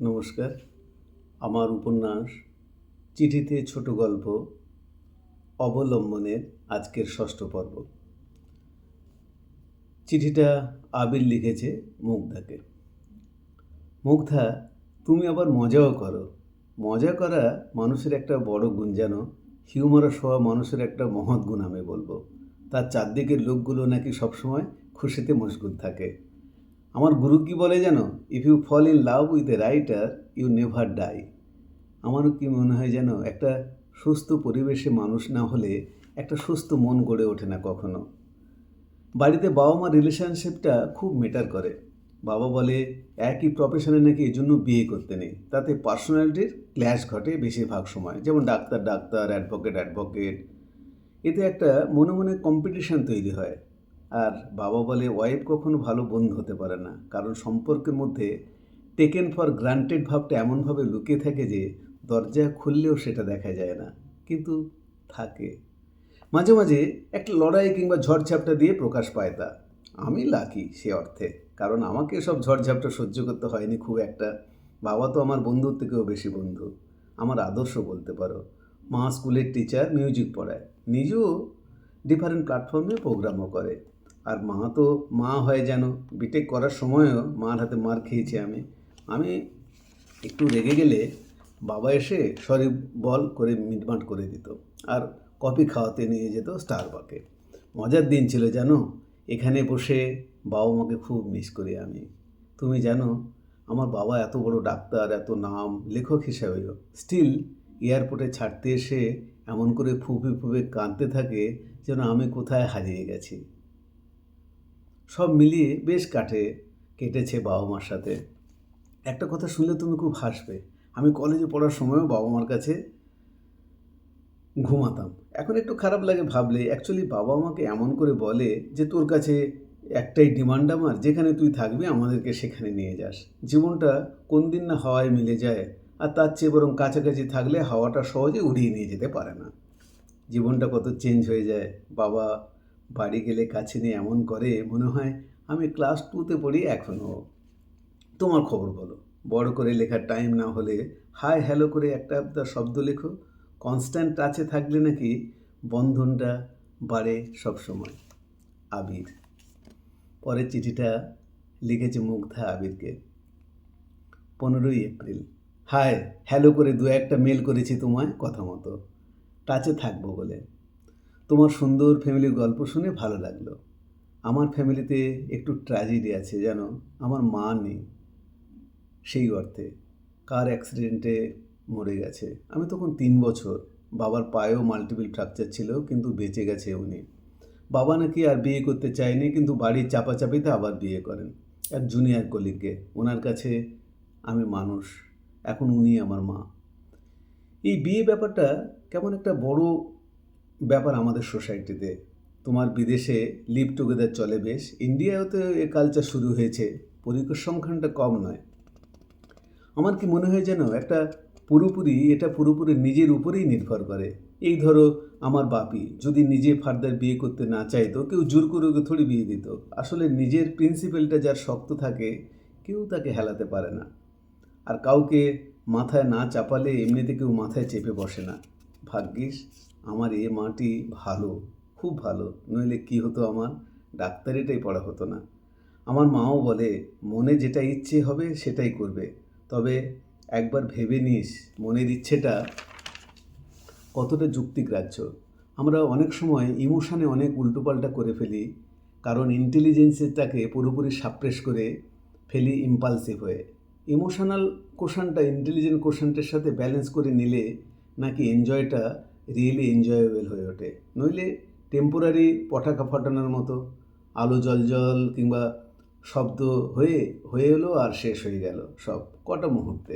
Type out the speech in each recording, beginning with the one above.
নমস্কার। আমার উপন্যাস, চিঠিতে ছোট গল্প অবলম্বনের আজকের ষষ্ঠ পর্ব। চিঠিটা আবির লিখেছে মুগ্ধাকে। মুগ্ধা, তুমি আবার মজাও করো। মজা করা মানুষের একটা বড় গুণ যেন হিউমারাস হওয়া মানুষের একটা মহৎ গুণ আমি বলব। তার চারদিকের লোকগুলো নাকি সবসময় খুশিতে মশগুল থাকে। আমার গুরু কি বলে জানো? If you fall in love with a writer you never die আমারও কি মনে হয় যেন একটা সুস্থ পরিবেশে মানুষ না হলে একটা সুস্থ মন গড়ে ওঠে না কখনো। বাড়িতে বাবা মা রিলেশনশিপটা খুব মেটার করে। বাবা বলে, একই প্রফেশনে নাকি এই জন্য বিয়ে করতে নেই। তাতে পার্সোনালিটির ক্ল্যাশ ঘটে বেশিরভাগ সময়। যেমন ডাক্তার ডাক্তার অ্যাডভোকেট অ্যাডভোকেট এতে একটা মনে মনে কম্পিটিশন তৈরি হয়। আর বাবা বলে, ওয়াইফ কখনো ভালো বন্ধু হতে পারে না। কারণ সম্পর্কের মধ্যে টেকেন ফর গ্রান্টেড ভাবটা এমনভাবে লুকিয়ে থাকে যে, দরজা খুললেও সেটা দেখা যায় না, কিন্তু থাকে। মাঝে মাঝে একটা লড়াই কিংবা ঝড়ঝাপটা দিয়ে প্রকাশ পায় তা। আমি লাকি সে অর্থে, কারণ আমাকে সব ঝড়ঝাপটা সহ্য করতে হয়নি খুব একটা। বাবা তো আমার বন্ধুর থেকেও বেশি বন্ধু। আমার আদর্শ বলতে পারো। মা স্কুলের টিচার মিউজিক পড়ায়। নিজেও ডিফারেন্ট প্ল্যাটফর্মে প্রোগ্রামও করে। আর মা তো মা হয় যেন বিটেক করার সময়ও মার হাতে মার খেয়েছি আমি। আমি একটু রেগে গেলে বাবা এসে সরি বল করে মিটমাট করে দিত। আর কফি খাওয়াতে নিয়ে যেত স্টারবাকে। মজার দিন ছিল জানো? এখানে বসে বাবা মাকে খুব মিস করি আমি। তুমি জানো, আমার বাবা এত বড় ডাক্তার, এত নাম, লেখক হিসাবেও। স্টিল এয়ারপোর্টে ছাড়তে এসে এমন করে ফুপে ফুপে কাঁদতে থাকে যেন আমি কোথায় হারিয়ে গেছি। সব মিলিয়ে বেশ কাটে, কেটেছে বাবা মার সাথে। একটা কথা শুনলে তুমি খুব হাসবে, আমি কলেজে পড়ার সময়ও বাবা মার কাছে ঘুমাতাম। এখন একটু খারাপ লাগে ভাবলে অ্যাকচুয়ালি বাবা আমাকে এমন করে বলে যে, তোর কাছে একটাই ডিমান্ড আমার, যেখানে তুই থাকবি, আমাদেরকে সেখানে নিয়ে যাস। জীবনটা কোন দিন না হাওয়ায় মিলে যায়, আর তার চেয়ে বরং কাছাকাছি থাকলে হাওয়াটা সহজে উড়িয়ে নিয়ে যেতে পারে না। জীবনটা কত চেঞ্জ হয়ে যায়, বাবা বাড়ি গেলে কাছে নিয়ে এমন করে, মনে হয় আমি ক্লাস টুতে পড়ি এখনও তোমার খবর বলো। বড় করে লেখার টাইম না হলে হাই হ্যালো করে একটা একটা শব্দ লেখো। কনস্ট্যান্ট টাচে থাকলে নাকি বন্ধনটা বাড়ে সবসময়। আবির। পরের চিঠিটা লিখেছে মুগ্ধা আবিরকে। পনেরোই এপ্রিল। হাই হ্যালো করে দু একটা মেল করেছি তোমায়, কথা মতো। টাচে থাকব বলে। তোমার সুন্দর ফ্যামিলির গল্প শুনে ভালো লাগল। আমার ফ্যামিলিতে একটু ট্র্যাজেডি আছে যেন আমার মা নেই। সেই অর্থে কার অ্যাক্সিডেন্টে মরে গেছে। আমি তখন তিন বছর। বাবার পায়েও মাল্টিপল ফ্র্যাকচার ছিল, কিন্তু বেঁচে গেছে উনি। বাবা নাকি আর বিয়ে করতে চায়নি, কিন্তু বাড়ির চাপাচাপিতে আবার বিয়ে করেন। এক জুনিয়র কলিগকে ওনার কাছে আমি মানুষ। এখন উনি আমার মা। এই বিয়ে ব্যাপারটা কেমন একটা বড় ব্যাপার আমাদের সোসাইটিতে। তোমার বিদেশে লিভ টুগেদার চলে বেশ। ইন্ডিয়াও তো এ কালচার শুরু হয়েছে। পরিসংখ্যানটা কম নয়। আমার কি মনে হয় যেন একটা পুরোপুরি, এটা পুরোপুরি নিজের উপরেই নির্ভর করে। এই ধরো, আমার বাপি যদি নিজে ফার্দার বিয়ে করতে না চাইতো, কেউ জোর করে ওকে থোড়ি বিয়ে দিত। আসলে নিজের প্রিন্সিপালটা যার শক্ত থাকে, কেউ তাকে হেলাতে পারে না। আর কাউকে মাথায় না চাপালে এমনিতে কেউ মাথায় চেপে বসে না। ভাগ্যিস আমার এ মাটি ভালো, খুব ভালো। নইলে কি হতো আমার? ডাক্তারিটাই পড়া হতো না। আমার মাও বলে, মনে যেটা ইচ্ছে হবে সেটাই করবে। তবে একবার ভেবে নিস, মনের ইচ্ছেটা কতটা যুক্তিগ্রাহ্য। আমরা অনেক সময় ইমোশানে অনেক উল্টোপাল্টা করে ফেলি, কারণ ইন্টেলিজেন্সটাকে পুরোপুরি সাপ্রেস করে ফেলি ইম্পালসিভ হয়ে। ইমোশনাল কোশানটা ইন্টেলিজেন্ট কোশানটার সাথে ব্যালেন্স করে নিলে নাকি এনজয়টা রিয়েলি এনজয়েবল হয়ে ওঠে। নইলে টেম্পোরারি পটাকা ফাটানোর মতো আলো জল জল কিংবা শব্দ হয়ে হয়ে এলো আর শেষ হয়ে গেল সব কটা মুহূর্তে।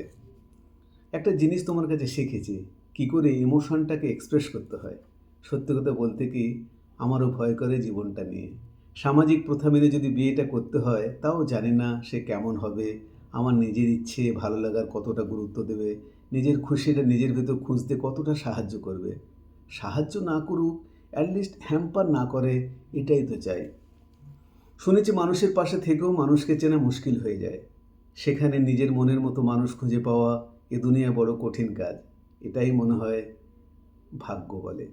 একটা জিনিস তোমার কাছে শিখেছি, কি করে ইমোশনটাকে এক্সপ্রেস করতে হয়। সত্যি কথা বলতে কি, আমারও ভয় করে জীবনটা নিয়ে। সামাজিক প্রথা মেনে যদি বিয়েটা করতে হয়, তাও জানি না সে কেমন হবে। আমার নিজের ইচ্ছে ভালো লাগার কতটা গুরুত্ব দেবে। নিজের খুশিটা নিজের ভেতর খুঁজতে কতটা সাহায্য করবে। সাহায্য না করুক অ্যাটলিস্ট হ্যাম্পার না করে, এটাই তো চাই। শুনেছি মানুষের পাশে থেকেও মানুষকে চেনা মুশকিল হয়ে যায়। সেখানে নিজের মনের মতো মানুষ খুঁজে পাওয়া এ দুনিয়া বড় কঠিন কাজ। এটাই মনে হয় ভাগ্য বলে।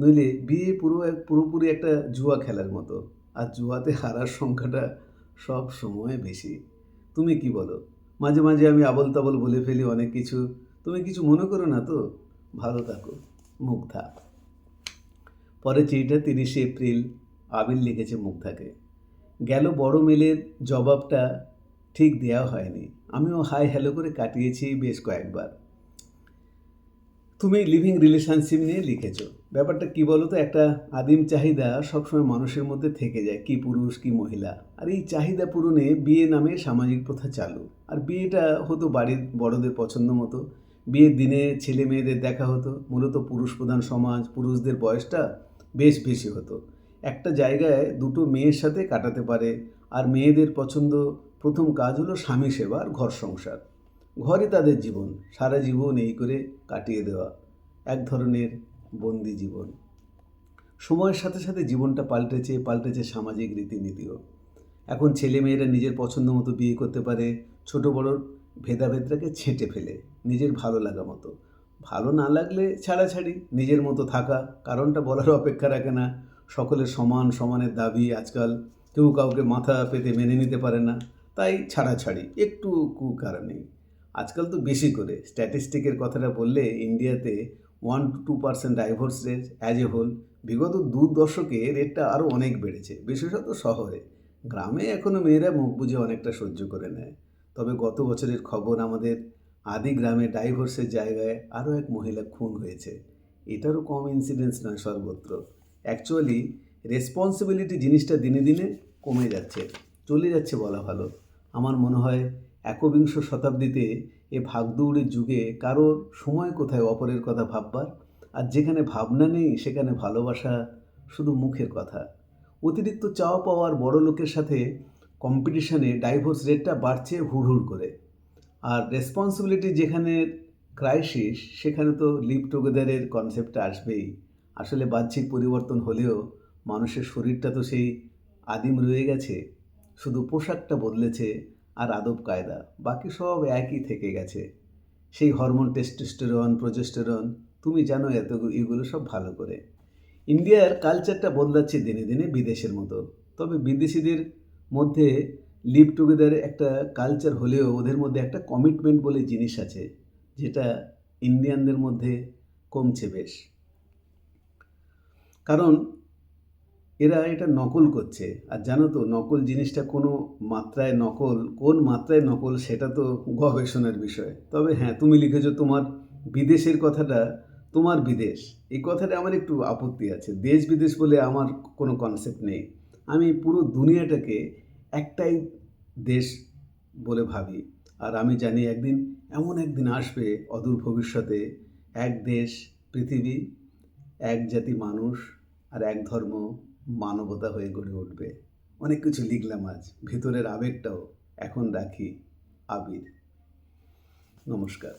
নইলে বিয়ে পুরো এক, পুরোপুরি একটা জুয়া খেলার মতো। আর জুয়াতে হারার সংখ্যাটা সব সময় বেশি। তুমি কি বলো? মাঝে মাঝে আমি আবল তাবল বলে ফেলি অনেক কিছু। তুমি কিছু মনে করো না তো? ভালো থাকো মুগ্ধা পরে চিঠিটা তিরিশে এপ্রিল আবির লিখেছে মুগ্ধাকে গেল বড় মেলের জবাবটা ঠিক দেওয়া হয়নি। আমিও হাই হ্যালো করে কাটিয়েছি বেশ কয়েকবার। তুমি লিভিং রিলেশনশিপ নিয়ে লিখেছো। ব্যাপারটা কি বলো তো? একটা আদিম চাহিদা সবসময় মানুষের মধ্যে থেকে যায়। কি পুরুষ, কি মহিলা। আর এই চাহিদা পূরণে বিয়ে নামে সামাজিক প্রথা চালু। আর বিয়েটা হতো বাড়ির বড়দের পছন্দ মতো। বিয়ের দিনে ছেলে মেয়েদের দেখা হতো। মূলত পুরুষ প্রধান সমাজ, পুরুষদের বয়সটা বেশ বেশি হতো। একটা জায়গায় দুটো মেয়ের সাথে কাটাতে পারে আর মেয়েদের পছন্দ প্রথম কাজ হলো স্বামী সেবা আর ঘর সংসার। ঘরই তাদের জীবন, সারা জীবন এই করে কাটিয়ে দেওয়া। এক ধরনের বন্দি জীবন। সময়ের সাথে সাথে জীবনটা পাল্টেছে পাল্টেছে সামাজিক রীতিনীতিও। এখন ছেলে মেয়েরা নিজের পছন্দ মতো বিয়ে করতে পারে, ছোট বড় ভেদাভেদটাকে ছেঁটে ফেলে। নিজের ভালো লাগা মতো। ভালো না লাগলে ছাড়াছাড়ি নিজের মতো থাকা। কারণটা বলার অপেক্ষা রাখে না। সকলের সমান সমানের দাবি আজকাল কেউ কাউকে মাথা পেতে মেনে নিতে পারে না। তাই ছাড়াছাড়ি একটু কুকার নেই আজকাল তো বেশি করে। স্ট্যাটিস্টিকের কথাটা বললে ইন্ডিয়াতে one two two percent divorce rate as a whole. বিগত দু দশকে রেটটা আরও অনেক বেড়েছে, বিশেষত শহরে। গ্রামে এখনও মেয়েরা মুখ বুঝে অনেকটা সহ্য করে নেয়। তবে গত বছরের খবর আমাদের আদি গ্রামে ডাইভোর্সের জায়গায় আরও এক মহিলা খুন হয়েছে। এটারও কম ইনসিডেন্স নয় সর্বত্র। অ্যাকচুয়ালি রেসপন্সিবিলিটি জিনিসটা দিনে দিনে কমে যাচ্ছে। চলে যাচ্ছে বলা ভালো। আমার মনে হয় একবিংশ শতাব্দীতে এ ভাগদৌড়ের যুগে কারোর সময় কোথায় অপরের কথা ভাববার? আর যেখানে ভাবনা নেই, সেখানে ভালোবাসা শুধু মুখের কথা। অতিরিক্ত চাওয়া পাওয়ার বড় লোকের সাথে কম্পিটিশনে ডাইভোর্স রেটটা বাড়ছে হুড়হুড় করে। আর রেসপন্সিবিলিটি যেখানে ক্রাইসিস সেখানে তো লিভ টুগেদারের কনসেপ্টটা আসবেই। আসলে বাহ্যিক পরিবর্তন হলেও মানুষের শরীরটা তো সেই আদিম রয়ে গেছে। শুধু পোশাকটা বদলেছে আর আদব কায়দা, বাকি সব একই থেকে গেছে। সেই হরমোন টেস্টোস্টেরন প্রজেস্টেরন তুমি জানো এত এগুলো সব ভালো করে। ইন্ডিয়ার কালচারটা বদলাচ্ছে দিনে দিনে বিদেশের মতো। তবে বিদেশিদের মধ্যে লিভ টুগেদার একটা কালচার হলেও ওদের মধ্যে একটা কমিটমেন্ট বলে জিনিস আছে, যেটা ইন্ডিয়ানদের মধ্যে কমছে বেশ। কারণ এরা এটা নকল করছে, আর জানো তো নকল জিনিসটা কোনো মাত্রায় নকল, কোন মাত্রায় নকল সেটা তো গবেষণার বিষয়। তবে হ্যাঁ তুমি লিখেছো তোমার বিদেশের কথাটা, তোমার বিদেশ, এই কথাটা আমার একটু আপত্তি আছে। দেশ বিদেশ বলে আমার কোনো কনসেপ্ট নেই। আমি পুরো দুনিয়াটাকে একটাই দেশ বলে ভাবি। আর আমি জানি একদিন, এমন একদিন আসবে অদূর ভবিষ্যতে, এক দেশ, পৃথিবী, এক জাতি মানুষ আর এক ধর্ম মানবতা হয়ে গড়ে উঠবে। অনেক কিছু লিখলাম আজ, ভেতরের আবেগটাও এখন রাখি, আবির। নমস্কার।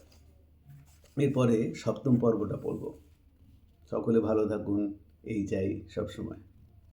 এরপরে সপ্তম পর্বটা পড়ব। সকলে ভালো থাকুন, এই চাই সবসময়।